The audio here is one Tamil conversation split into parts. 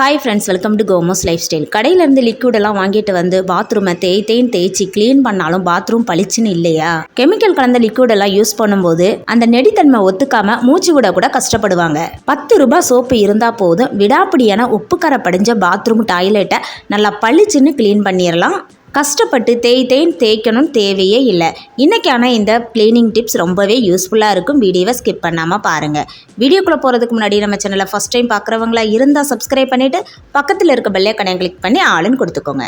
Hi friends welcome to Comos lifestyle கடையிலேருந்து லிக்விடெல்லாம் வாங்கிட்டு வந்து பாத்ரூமை தேய் தேய்ன்னு தேய்ச்சி க்ளீன் பண்ணாலும் பாத்ரூம் பளிச்சுன்னு இல்லையா? கெமிக்கல் கலந்த லிக்விடெல்லாம் யூஸ் பண்ணும்போது அந்த நெடித்தன்மை ஒத்துக்காம மூச்சு விட கூட கஷ்டப்படுவாங்க. பத்து ரூபாய் சோப்பு இருந்தால் போதும் விடாப்பிடியான உப்பு கரை படிஞ்ச பாத்ரூம் டாய்லெட்டை நல்லா பளிச்சுன்னு க்ளீன் பண்ணிடலாம் கஷ்டப்பட்டு தேய் தேய்ன்னு தேய்க்கணும்னு தேவையே இல்லை. இன்றைக்கான இந்த க்ளீனிங் டிப்ஸ் ரொம்பவே யூஸ்ஃபுல்லாக இருக்கும். வீடியோவை ஸ்கிப் பண்ணாமல் பாருங்கள் வீடியோக்குள்ளே போகிறதுக்கு முன்னாடி நம்ம சேனலை ஃபஸ்ட் டைம் பார்க்குறவங்களா இருந்தால் சப்ஸ்கிரைப் பண்ணிவிட்டு பக்கத்தில் இருக்க பெல்லைக்கனையை கிளிக் பண்ணி ஆளுன்னு கொடுத்துக்கோங்க.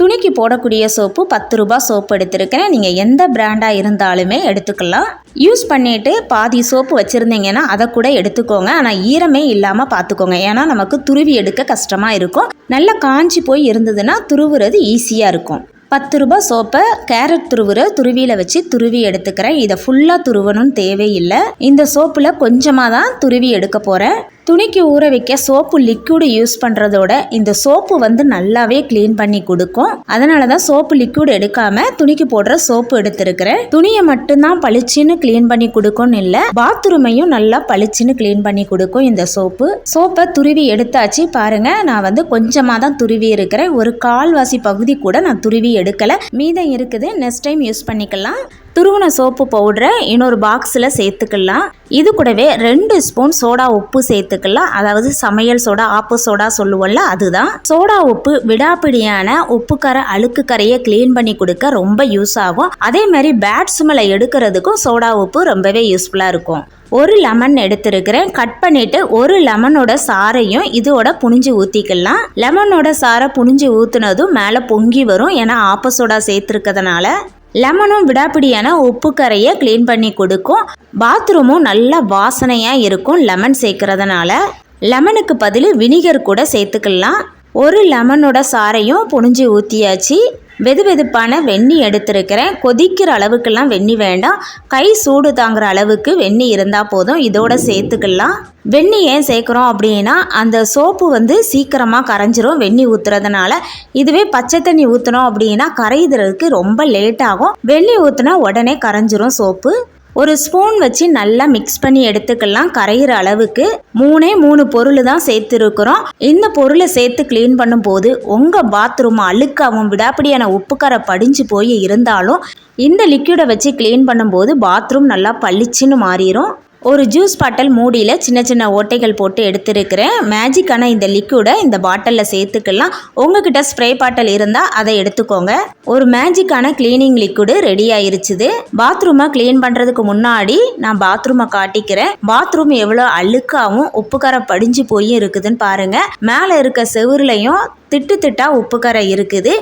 துணிக்கு போடக்கூடிய சோப்பு பத்து ரூபாய் சோப்பு எடுத்திருக்கிறேன். நீங்கள் எந்த பிராண்டாக இருந்தாலுமே எடுத்துக்கலாம். யூஸ் பண்ணிவிட்டு பாதி சோப்பு வச்சுருந்தீங்கன்னா அதை கூட எடுத்துக்கோங்க. ஆனால் ஈரமே இல்லாமல் பார்த்துக்கோங்க ஏன்னா நமக்கு துருவி எடுக்க கஷ்டமாக இருக்கும். நல்லா காஞ்சி போய் இருந்ததுன்னா துருவுறது ஈஸியாக இருக்கும். பத்து ரூபாய் சோப்பை கேரட் துருவுற துருவியில் வச்சு துருவி எடுத்துக்கிறேன். இதை ஃபுல்லாக துருவணும்னு தேவையில்லை. இந்த சோப்பில் கொஞ்சமாக தான் துருவி எடுக்க போகிறேன் துணிக்கு ஊற வைக்க சோப்பு லிக்விடு யூஸ் பண்ணுறதோட இந்த சோப்பு வந்து நல்லாவே க்ளீன் பண்ணி கொடுக்கும். அதனால தான் சோப்பு லிக்விட் எடுக்காம துணிக்கு போடுற சோப்பு எடுத்திருக்கிறேன். துணியை மட்டும்தான் பளிச்சுன்னு க்ளீன் பண்ணி கொடுக்கும்னு இல்லை பாத்ரூமையும் நல்லா பளிச்சுன்னு க்ளீன் பண்ணி கொடுக்கும் இந்த சோப்பு. சோப்பை துருவி எடுத்தாச்சு பாருங்க நான் வந்து கொஞ்சமாக தான் துருவி இருக்கிறேன். ஒரு கால்வாசி பகுதி கூட நான் துருவி எடுக்கலை. மீதம் இருக்குது நெக்ஸ்ட் டைம் யூஸ் பண்ணிக்கலாம். துருவன சோப்பு பவுடரை இன்னொரு பாக்ஸில் சேர்த்துக்கலாம். இது கூடவே ரெண்டு ஸ்பூன் சோடா உப்பு சேர்த்துக்கலாம். அதாவது சமையல் சோடா ஆப்பு சோடா சொல்லுவோம்ல அதுதான். சோடா உப்பு விடாப்பிடியான உப்பு கரை அழுக்கு கரையை க்ளீன் பண்ணி கொடுக்க ரொம்ப யூஸ் ஆகும். அதே மாதிரி பேட் ஸ்மெலை எடுக்கிறதுக்கும் சோடா உப்பு ரொம்பவே யூஸ்ஃபுல்லாக இருக்கும். ஒரு லெமன் எடுத்திருக்கிறேன். கட் பண்ணிட்டு ஒரு லெமனோட சாரையும் இதோட புனிஞ்சு ஊற்றிக்கலாம் லெமனோட சாரை புனிஞ்சு ஊற்றுனதும் மேலே பொங்கி வரும். ஏன்னா ஆப்பசோடா சேர்த்துருக்கிறதுனால. லெமனும் விடாப்பிடியான உப்பு கரையை க்ளீன் பண்ணி கொடுக்கும். பாத்ரூமும் நல்ல வாசனையாக இருக்கும் லெமன் சேர்க்கறதுனால. லெமனுக்கு பதில் வினிகர் கூட சேர்த்துக்கலாம். ஒரு லெமனோட சாரையும் புனிஞ்சு ஊற்றியாச்சு வெது வெதுப்பான வெந்நி எடுத்திருக்கிறேன். கொதிக்கிற அளவுக்கெல்லாம் வெந்நி வேண்டாம். கை சூடு தாங்குற அளவுக்கு வெந்நி இருந்தால் போதும். இதோட சேர்த்துக்கலாம். வெந்நி ஏன் சேர்க்குறோம் அப்படின்னா அந்த சோப்பு வந்து சீக்கிரமாக கரைஞ்சிரும் வெந்நி ஊற்றுறதுனால இதுவே பச்சை தண்ணி ஊற்றினோம் அப்படின்னா கரையுறதுக்கு ரொம்ப லேட் ஆகும். வெந்நி ஊற்றினா உடனே கரைஞ்சிரும் சோப்பு. ஒரு ஸ்பூன் வச்சு நல்லா மிக்ஸ் பண்ணி எடுத்துக்கலாம். கரையிற அளவுக்கு மூணே மூணு பொருள் தான் சேர்த்துருக்குறோம். இந்த பொருளை சேர்த்து க்ளீன் பண்ணும்போது உங்கள் பாத்ரூம் அழுக்காகவும் விடாப்படியான உப்புக்கரை படிஞ்சு போய் இருந்தாலும் இந்த லிக்யூடை வச்சு க்ளீன் பண்ணும்போது பாத்ரூம் நல்லா பளிச்சுன்னு மாறிடும் ஒரு ஜூஸ் பாட்டில் மூடியில் சின்ன சின்ன ஓட்டைகள் போட்டு எடுத்துருக்கிறேன். மேஜிக்கான இந்த லிக்விடை இந்த பாட்டிலில் சேர்த்துக்கலாம். உங்ககிட்ட ஸ்ப்ரே பாட்டில் இருந்தால் அதை எடுத்துக்கோங்க. ஒரு மேஜிக்கான க்ளீனிங் லிக்விடு ரெடி ஆயிருச்சுது. பாத்ரூமை க்ளீன் பண்ணுறதுக்கு முன்னாடி நான் பாத்ரூமை காட்டிக்கிறேன். பாத்ரூம் எவ்வளோ அழுக்காகவும் உப்புக்கரை படிஞ்சு போய் இருக்குதுன்னு பாருங்கள் மேலே இருக்க செவுருலையும் திட்டு திட்டாக உப்புக்கரை இருக்குது.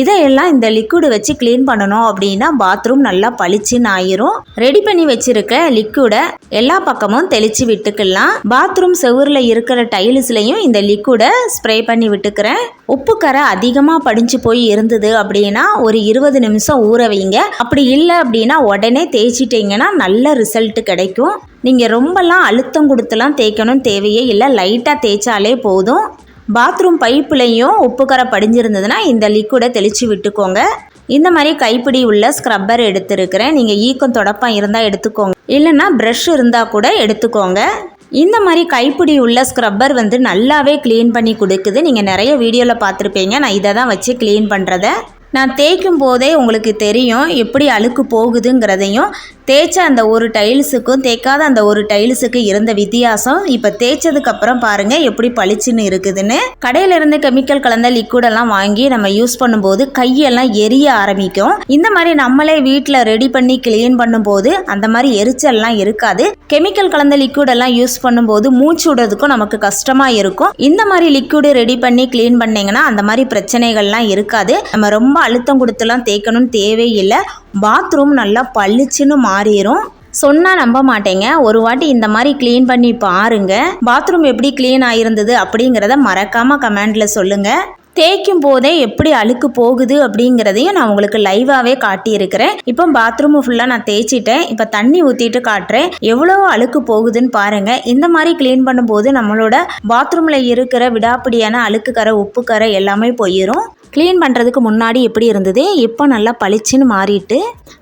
இதையெல்லாம் இந்த லிக்விடு வச்சு க்ளீன் பண்ணணும் அப்படின்னா பாத்ரூம் நல்லா பளிச்சுன்னு ஆயிரும். ரெடி பண்ணி வச்சிருக்க லிக்விடை எல்லா பக்கமும் தெளித்து விட்டுக்கலாம். பாத்ரூம் செவுரில் இருக்கிற டைல்ஸ்லையும் இந்த லிக்விடை ஸ்ப்ரே பண்ணி விட்டுக்கிறேன். உப்புக்கரை அதிகமாக படிஞ்சு போய் இருந்தது அப்படின்னா ஒரு இருபது நிமிஷம் ஊற வைங்க. அப்படி இல்லை அப்படின்னா உடனே தேய்ச்சிட்டிங்கன்னா நல்ல ரிசல்ட் கிடைக்கும். நீங்கள் ரொம்பலாம் அழுத்தம் கொடுத்துலாம் தேய்க்கணும் தேவையே இல்லை. லைட்டாக தேய்ச்சாலே போதும். பாத்ரூம் பைப்புலையும் உப்புக்கரை படிஞ்சிருந்ததுன்னா இந்த லிக்விடை தெளித்து விட்டுக்கோங்க. இந்த மாதிரி கைப்பிடி உள்ள ஸ்க்ரப்பர் எடுத்துருக்கிறேன். நீங்கள் ஈக்கம் தொடப்பம் இருந்தால் எடுத்துக்கோங்க. இல்லைன்னா ப்ரஷ் இருந்தால் கூட எடுத்துக்கோங்க. இந்த மாதிரி கைப்பிடி உள்ள ஸ்க்ரப்பர் வந்து நல்லாவே க்ளீன் பண்ணி கொடுக்குது. நீங்கள் நிறைய வீடியோவில் பார்த்துருப்பீங்க. நான் இதை தான் வச்சு க்ளீன் பண்ணுறத நான் தேய்க்கும் போதே உங்களுக்கு தெரியும் எப்படி அழுக்கு போகுதுங்கிறதையும். தேய்ச்ச அந்த ஒரு டைல்ஸுக்கும் தேய்க்காத அந்த ஒரு டைல்ஸுக்கு இருந்த வித்தியாசம் இப்போ தேய்ச்சதுக்கு அப்புறம் பாருங்க எப்படி பளிச்சுன்னு இருக்குதுன்னு. கடையில இருந்து கெமிக்கல் கலந்த லிக்விடெல்லாம் வாங்கி நம்ம யூஸ் பண்ணும்போது கையெல்லாம் எரிய ஆரம்பிக்கும். இந்த மாதிரி நம்மளே வீட்டில் ரெடி பண்ணி கிளீன் பண்ணும்போது அந்த மாதிரி எரிச்சல்லாம் இருக்காது. கெமிக்கல் கலந்த லிக்விடெல்லாம் யூஸ் பண்ணும்போது மூச்சு விடுறதுக்கும் நமக்கு கஷ்டமா இருக்கும். இந்த மாதிரி லிக்விடு ரெடி பண்ணி க்ளீன் பண்ணீங்கன்னா அந்த மாதிரி பிரச்சனைகள்லாம் இருக்காது. நம்ம ரொம்ப அழுத்தம் கொடுத்துலாம் தேய்க்கணும்னு தேவையில்லை. பாத்ரூம் நல்லா பளிச்சுன்னு மாறிடும் சொன்னால் நம்ப மாட்டேங்க. ஒரு வாட்டி இந்த மாதிரி க்ளீன் பண்ணி பாருங்க. பாத்ரூம் எப்படி க்ளீன் ஆயிருந்தது அப்படிங்கிறத மறக்காம கமெண்ட்ல சொல்லுங்க. தேய்க்கும் போதே எப்படி அழுக்கு போகுது அப்படிங்கிறதையும் நான் உங்களுக்கு லைவாகவே காட்டியிருக்கிறேன். இப்போ பாத்ரூம் ஃபுல்லாக நான் தேய்ச்சிட்டேன். இப்போ தண்ணி ஊற்றிட்டு காட்டுறேன். எவ்வளோ அழுக்கு போகுதுன்னு பாருங்கள் இந்த மாதிரி க்ளீன் பண்ணும்போது நம்மளோட பாத்ரூமில் இருக்கிற விடாப்பிடியான அழுக்கு கரை உப்பு கரை எல்லாமே போயிடும் க்ளீன் பண்ணுறதுக்கு முன்னாடி எப்படி இருந்தது? இப்போ நல்லா பளிச்சுன்னு மாறிட்டு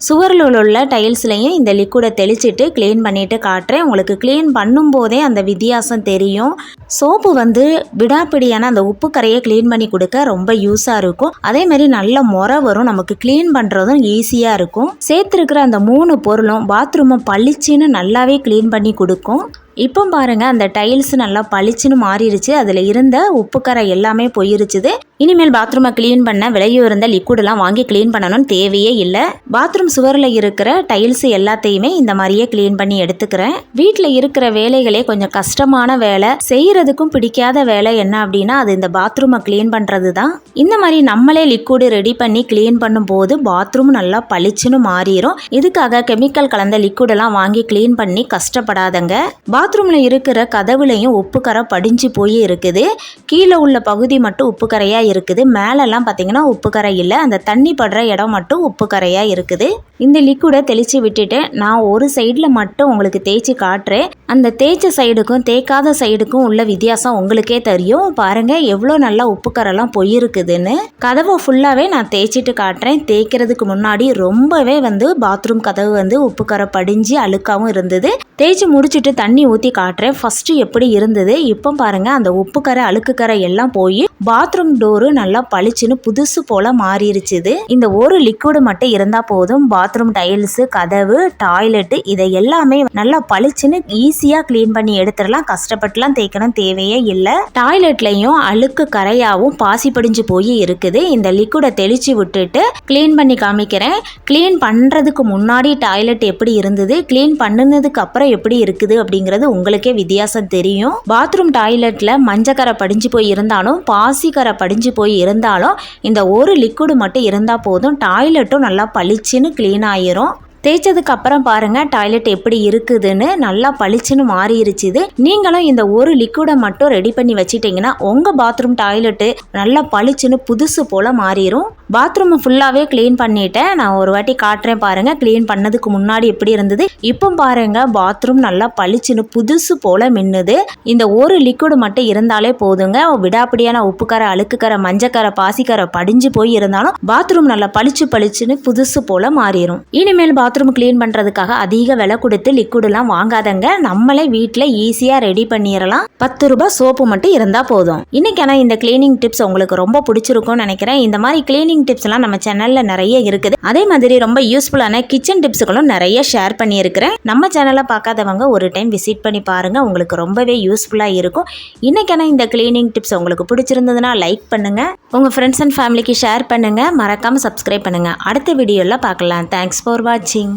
சுவரில் உள்ள டைல்ஸ்லையும் இந்த லிக்விடை தெளிச்சிட்டு க்ளீன் பண்ணிவிட்டு காட்டுறேன். உங்களுக்கு க்ளீன் பண்ணும்போதே அந்த வித்தியாசம் தெரியும். சோப்பு வந்து விடாப்பிடியான அந்த உப்பு கரையை க்ளீன் பண்ணி கொடுக்க ரொம்ப யூஸாக இருக்கும். அதே மாதிரி நல்ல முறை வரும். நமக்கு க்ளீன் பண்ணுறதும் ஈஸியாக இருக்கும். சேர்த்துருக்கிற அந்த மூணு பொருளும் பாத்ரூமை பளிச்சுன்னு நல்லாவே க்ளீன் பண்ணி கொடுக்கும். இப்போ பாருங்கள் அந்த டைல்ஸ் நல்லா பளிச்சுன்னு மாறிடுச்சு. அதில் இருந்த உப்புக்கரை எல்லாமே போயிருச்சுது. இனிமேல் பாத்ரூமை க்ளீன் பண்ண விலையும் இருந்த லிக்விடெல்லாம் வாங்கி க்ளீன் பண்ணணும்னு தேவையே இல்லை. பாத்ரூம் சுவரில் இருக்கிற டைல்ஸ் எல்லாத்தையுமே இந்த மாதிரியே க்ளீன் பண்ணி எடுத்துக்கிறேன். வீட்டில் இருக்கிற வேலைகளே கொஞ்சம் கஷ்டமான வேலை. செய்கிறதுக்கும் பிடிக்காத வேலை என்ன அப்படின்னா அது இந்த பாத்ரூமை க்ளீன் பண்ணுறது தான் இந்த மாதிரி நம்மளே லிக்விடு ரெடி பண்ணி க்ளீன் பண்ணும்போது பாத்ரூம் நல்லா பளிச்சுன்னு மாறிடும் இதுக்காக கெமிக்கல் கலந்த லிக்விடெல்லாம் வாங்கி க்ளீன் பண்ணி கஷ்டப்படாதங்க. பாத்ரூமில் இருக்கிற கதவுலையும் உப்புக்கரை படிஞ்சு போய் இருக்குது. கீழே உள்ள பகுதி மட்டும் உப்புக்கரையாக இருக்குது. மேலெல்லாம் பார்த்தீங்கன்னா உப்புக்கரை இல்லை. அந்த தண்ணி படுற இடம் மட்டும் உப்புக்கரையாக இருக்குது. இந்த லிக்விடை தெளித்து விட்டுட்டு நான் ஒரு சைடில் மட்டும் உங்களுக்கு தேய்ச்சி காட்டுறேன். அந்த தேய்ச்ச சைடுக்கும் தேய்க்காத சைடுக்கும் உள்ள வித்தியாசம் உங்களுக்கே தெரியும். பாருங்கள் எவ்வளோ நல்லா உப்புக்கரெல்லாம் போயிருக்குதுன்னு. கதவை ஃபுல்லாகவே நான் தேய்ச்சிட்டு காட்டுறேன். தேய்க்கிறதுக்கு முன்னாடி ரொம்பவே வந்து பாத்ரூம் கதவு வந்து உப்புக்கரை படிஞ்சு அழுக்காகவும் இருந்தது. தேய்ச்சி முடிச்சுட்டு தண்ணி ஊற்றி காட்டுறேன். ஃபஸ்ட்டு எப்படி இருந்தது? இப்போ பாருங்கள் அந்த உப்புக்கரை அழுக்குக்கரை எல்லாம் போய் பாத்ரூம் டோர் நல்லா பளிச்சுன்னு புதுசு போல் மாறிடுச்சுது இந்த ஒரு லிக்விடு மட்டும் இருந்தால் போதும். பாத்ரூம் டைல்ஸு கதவு டாய்லெட்டு இதை எல்லாமே நல்லா பளிச்சுன்னு ஈஸியாக க்ளீன் பண்ணி எடுத்துடலாம். கஷ்டப்பட்டுலாம் தேய்க்கணும் தேவையே இல்லை. டாய்லெட்லையும் அழுக்கு கரையாகவும் பாசி படிஞ்சு போய் இருக்குது. இந்த லிக்விடை தெளித்து விட்டுட்டு க்ளீன் பண்ணி காமிக்கிறேன். க்ளீன் பண்ணுறதுக்கு முன்னாடி டாய்லெட் எப்படி இருந்தது? க்ளீன் பண்ணினதுக்கு அப்புறம் எப்படி இருக்குது அப்படிங்கிறது உங்களுக்கே வித்தியாசம் தெரியும். பாத்ரூம் டாய்லெட்டில் மஞ்சக்கரை படிஞ்சு போய் இருந்தாலும் பாசிக்கரை படிஞ்சு போய் இருந்தாலும் இந்த ஒரு லிக்விடு மட்டும் இருந்தால் போதும். டாய்லெட்டும் நல்லா பளிச்சுன்னு க்ளீன் ஆயிரும். தேய்ச்சதுக்கு அப்புறம் பாருங்க டாய்லெட் எப்படி இருக்குதுன்னு நல்லா பளிச்சுன்னு மாறிடுச்சுது நீங்களும் இந்த ஒரு லிக்விடை மட்டும் ரெடி பண்ணி வச்சிட்டிங்கன்னா உங்கள் பாத்ரூம் டாய்லெட்டு நல்லா பளிச்சுன்னு புதுசு போல் மாறிடும் பாத்ரூமை ஃபுல்லாகவே க்ளீன் பண்ணிட்டேன். நான் ஒரு வாட்டி காட்டுறேன் பாருங்கள் க்ளீன் பண்ணதுக்கு முன்னாடி எப்படி இருந்தது? இப்போ பாருங்க பாத்ரூம் நல்லா பளிச்சுன்னு புதுசு போல் மின்னுது. இந்த ஒரு லிக்விடு மட்டும் இருந்தாலே போதுங்க. விடாப்பிடியான உப்புக்கரை அழுக்குக்கரை மஞ்சக்கரை பாசிக்கரை படிஞ்சு போய் இருந்தாலும் பாத்ரூம் நல்லா பளிச்சு பளிச்சுன்னு புதுசு போல் மாறிடும் இனிமேல் பாத்ரூம் க்ளீன் பண்ணுறதுக்காக அதிக விலை கொடுத்து லிக்விடெல்லாம் வாங்காதங்க. நம்மளே வீட்டில் ஈஸியாக ரெடி பண்ணிடலாம் பத்து ரூபாய் சோப்பு மட்டும் இருந்தால் போதும். இன்னைக்கான இந்த க்ளீனிங் டிப்ஸ் உங்களுக்கு ரொம்ப பிடிச்சிருக்கும்னு நினைக்கிறேன். இந்த மாதிரி க்ளீனிங் டிப்ஸ் எல்லாம் நம்ம சேனலில் நிறைய இருக்குது. அதே மாதிரி ரொம்ப யூஸ்ஃபுல்லான கிச்சன் டிப்ஸுகளும் நிறைய ஷேர் பண்ணியிருக்கிறேன். நம்ம சேனலை பார்க்காதவங்க ஒரு டைம் விசிட் பண்ணி பாருங்கள் உங்களுக்கு ரொம்பவே யூஸ்ஃபுல்லாக இருக்கும். இன்னைக்கான இந்த க்ளீனிங் டிப்ஸ் உங்களுக்கு பிடிச்சிருந்ததுன்னா லைக் பண்ணுங்கள் உங்கள் ஃப்ரெண்ட்ஸ் அண்ட் ஃபேமிலிக்கு ஷேர் பண்ணுங்கள் மறக்காமல் சப்ஸ்கிரைப் பண்ணுங்கள் அடுத்த வீடியோவில் பார்க்கலாம். தேங்க்ஸ் ஃபார் வாட்சிங்